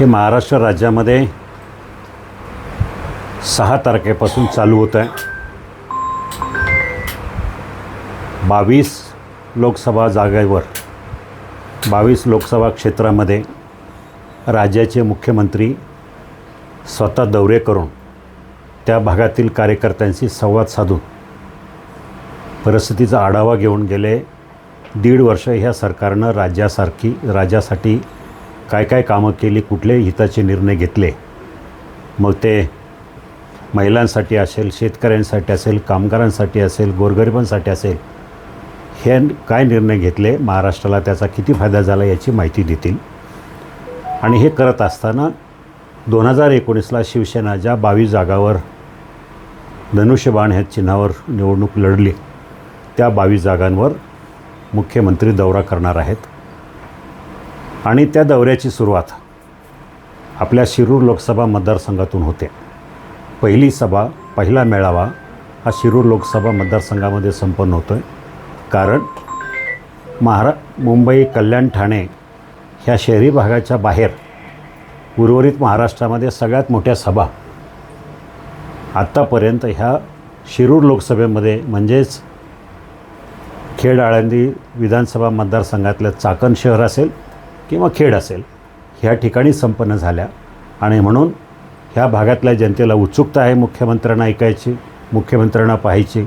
हे महाराष्ट्र राज्यामध्ये सहा तारखेपासून चालू होत आहे. बावीस लोकसभा जागेवर बावीस लोकसभा क्षेत्रामध्ये राज्याचे मुख्यमंत्री स्वतः दौरे करून त्या भागातील कार्यकर्त्यांशी संवाद साधून परिस्थितीचा आढावा घेऊन गेले. दीड वर्ष ह्या सरकारनं राज्यासारखी राज्यासाठी काय काय कामं केली कुठले हिताचे निर्णय घेतले मग ते महिलांसाठी असेल शेतकऱ्यांसाठी असेल कामगारांसाठी असेल गोरगरिबांसाठी असेल हे काय निर्णय घेतले महाराष्ट्राला त्याचा किती फायदा झाला याची माहिती देतील. आणि हे करत असताना दोन हजार एकोणीसला शिवसेना ज्या बावीस जागावर धनुष्यबाण ह्या चिन्हावर निवडणूक लढली त्या बावीस जागांवर मुख्यमंत्री दौरा करणार आहेत. आणि त्या दौऱ्याची सुरुवात आपल्या शिरूर लोकसभा मतदारसंघातून होते. पहिली सभा पहिला मेळावा हा शिरूर लोकसभा मतदारसंघामध्ये संपन्न होतो आहे कारण महारा मुंबई कल्याण ठाणे ह्या शहरी भागाच्या बाहेर उर्वरित महाराष्ट्रामध्ये सगळ्यात मोठ्या सभा आत्तापर्यंत ह्या शिरूर लोकसभेमध्ये म्हणजेच खेड आळंदी विधानसभा मतदारसंघातलं चाकण शहर असेल किंवा खेड असेल ह्या ठिकाणी संपन्न झाल्या. आणि म्हणून ह्या भागातल्या जनतेला उत्सुकता आहे मुख्यमंत्र्यांना ऐकायची मुख्यमंत्र्यांना पाहायची.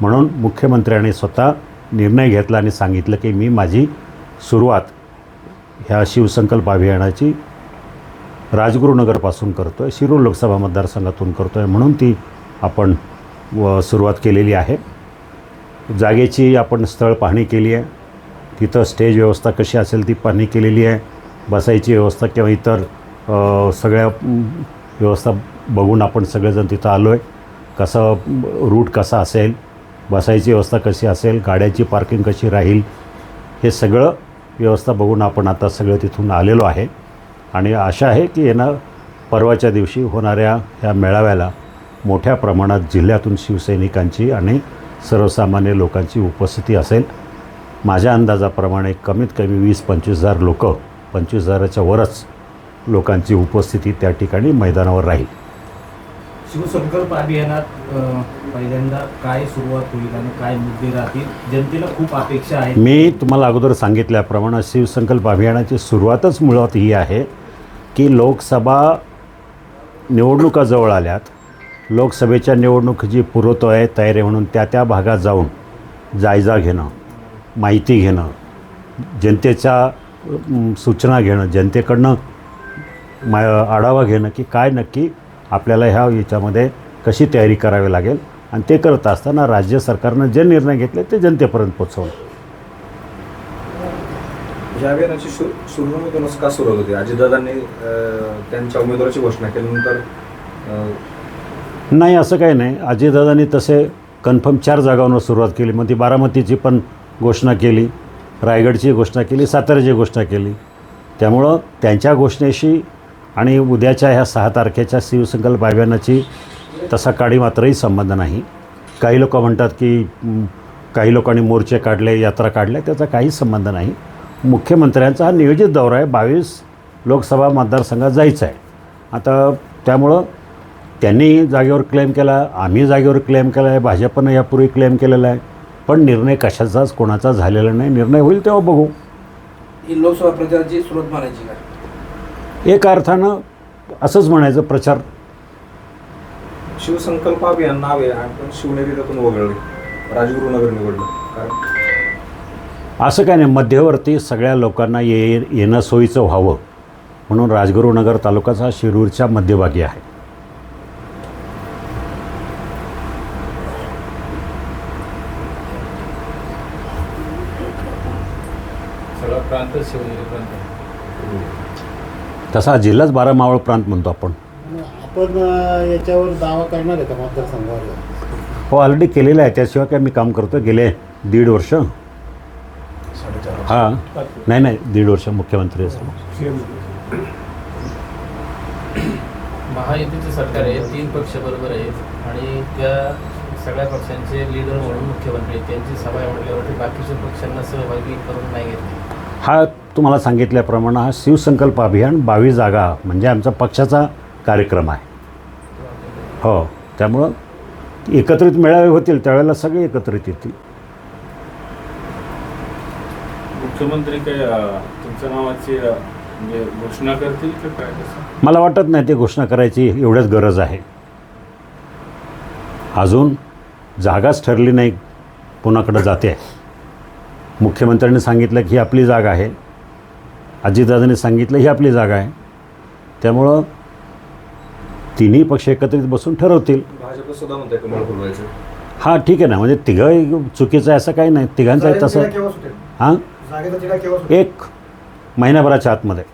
म्हणून मुख्यमंत्र्यांनी स्वतः निर्णय घेतला आणि सांगितलं की मी माझी सुरुवात ह्या शिवसंकल्प अभियानाची राजगुरुनगरपासून करतो आहे शिरूर लोकसभा मतदारसंघातून करतो आहे म्हणून ती आपण व सुरुवात केलेली आहे. जागेची आपण स्थळ पाहणी केली आहे. तिथं स्टेज व्यवस्था कशी असेल ती पाहणी केलेली आहे. बसायची व्यवस्था किंवा इतर सगळ्या व्यवस्था बघून आपण सगळेजण तिथं आलो आहे कसं रूट कसा असेल बसायची व्यवस्था कशी असेल गाड्याची पार्किंग कशी राहील हे सगळं व्यवस्था बघून आपण आता सगळं तिथून आलेलो आहे. आणि आशा आहे की येणं परवाच्या दिवशी होणाऱ्या ह्या मेळाव्याला मोठ्या प्रमाणात जिल्ह्यातून शिवसैनिकांची आणि सर्वसामान्य लोकांची उपस्थिती असेल. माझ्या अंदाजाप्रमाणे कमीत कमी वीस पंचवीस हजार लोक पंचवीस हजाराच्या वरच लोकांची उपस्थिती त्या ठिकाणी मैदानावर राहील. शिवसंकल्प अभियानात पहिल्यांदा काय सुरुवात होईल आणि काय मुद्दे राहतील जनतेला खूप अपेक्षा आहे मी तुम्हाला अगोदर सांगितल्याप्रमाणे शिवसंकल्प अभियानाची सुरुवातच मुळात ही आहे की लोकसभा निवडणुका जवळ आल्यात. लोकसभेच्या निवडणूक जी पुरवतो आहे तयारी म्हणून त्या त्या भागात जाऊन जायजा घेणं. माहिती घेणं जनतेच्या सूचना घेणं जनतेकडनं मा आढावा घेणं की काय नक्की आपल्याला ह्या याच्यामध्ये कशी तयारी करावी लागेल आणि ते करत असताना राज्य सरकारनं जे निर्णय घेतले ते जनतेपर्यंत पोचवणं या अभियानाची शु सुरुवातीपासूनच का सुरुवात होती? अजितदादांनी त्यांच्या उमेदवाराची घोषणा केल्यानंतर नाही असं काही नाही. अजयदादांनी तसे कन्फर्म चार जागांवर सुरुवात केली. मग ती बारामतीची पण घोषणा केली रायगडची घोषणा केली साताऱ्याची घोषणा केली. त्यामुळं त्यांच्या घोषणेशी आणि उद्याच्या ह्या सहा तारखेच्या शिवसंकल्प अभियानाची तसा काडी मात्रही संबंध नाही. काही लोक म्हणतात की काही लोकांनी मोर्चे काढले यात्रा काढल्या त्याचा काही संबंध नाही. मुख्यमंत्र्यांचा हा नियोजित दौरा आहे. बावीस लोकसभा मतदारसंघात जायचं आहे. आता त्यामुळं त्यांनी जागेवर क्लेम केला आम्ही जागेवर क्लेम केला आहे भाजपनं यापूर्वी क्लेम केलेला आहे. पण निर्णय कशाचाच कोणाचा झालेला नाही. निर्णय होईल तेव्हा बघू. ही लोकसभा प्रचाराची सुरुवात म्हणायची का? एका अर्थानं असंच म्हणायचं प्रचार. शिवसंकल्प अभियान नाव आहे शिवनेरी त्यातून वगळले. राजगुरुनगर निवडलं कारण असं काय नाही मध्यवर्ती सगळ्या लोकांना ये येणं सोयीचं व्हावं. म्हणून राजगुरुनगर तालुकाचा शिरूरच्या मध्यभागी आहे. सगळा प्रांत शिवनेरी प्रांत तसा जिल्हाच बारा मावळ प्रांत म्हणतो आपण. आपण अ, याच्यावर दावा करणार आहे का मतदारसंघावर? हो ऑलरेडी केलेलं आहे. त्याशिवाय काय मी काम करतो गेले दीड वर्ष. हां. नाही नाही. दीड वर्ष मुख्यमंत्री असतो महायुतीचे सरकार आहे. तीन पक्ष बरोबर आहेत. आणि त्या सगळ्या पक्षांचे लीडर म्हणून मुख्यमंत्री आहेत. त्यांची सभा आहे म्हटल्यावरती बाकीच्या पक्षांना सहभागी करून नाही घेतली. हा तुम्हाला सांगितल्याप्रमाणे हा शिवसंकल्प अभियान बावीस जागा म्हणजे आमचा पक्षाचा कार्यक्रम आहे. हो त्यामुळं एकत्रित मेळावे होतील त्यावेळेला सगळे एकत्रित येतील. मुख्यमंत्री काय तुमच्या नावाची म्हणजे घोषणा करतील का काय मला वाटत नाही ते घोषणा करायची एवढ्याच गरज आहे. अजून जागाच ठरली नाही कोणाकडं जाते. मुख्यमंत्र्यांनी सांगितलं की ही आपली जागा आहे. अजितदादांनी सांगितलं ही आपली जागा आहे. त्यामुळं तिन्ही पक्ष एकत्रित बसून ठरवतील. भाजप सुद्धा म्हणते कमळ फुलवायचं हां ठीक आहे ना. म्हणजे तिघं चुकीचं आहे असं काही नाही. तिघांचं आहे तसं. हां? एक महिन्याभराच्या आतमध्ये.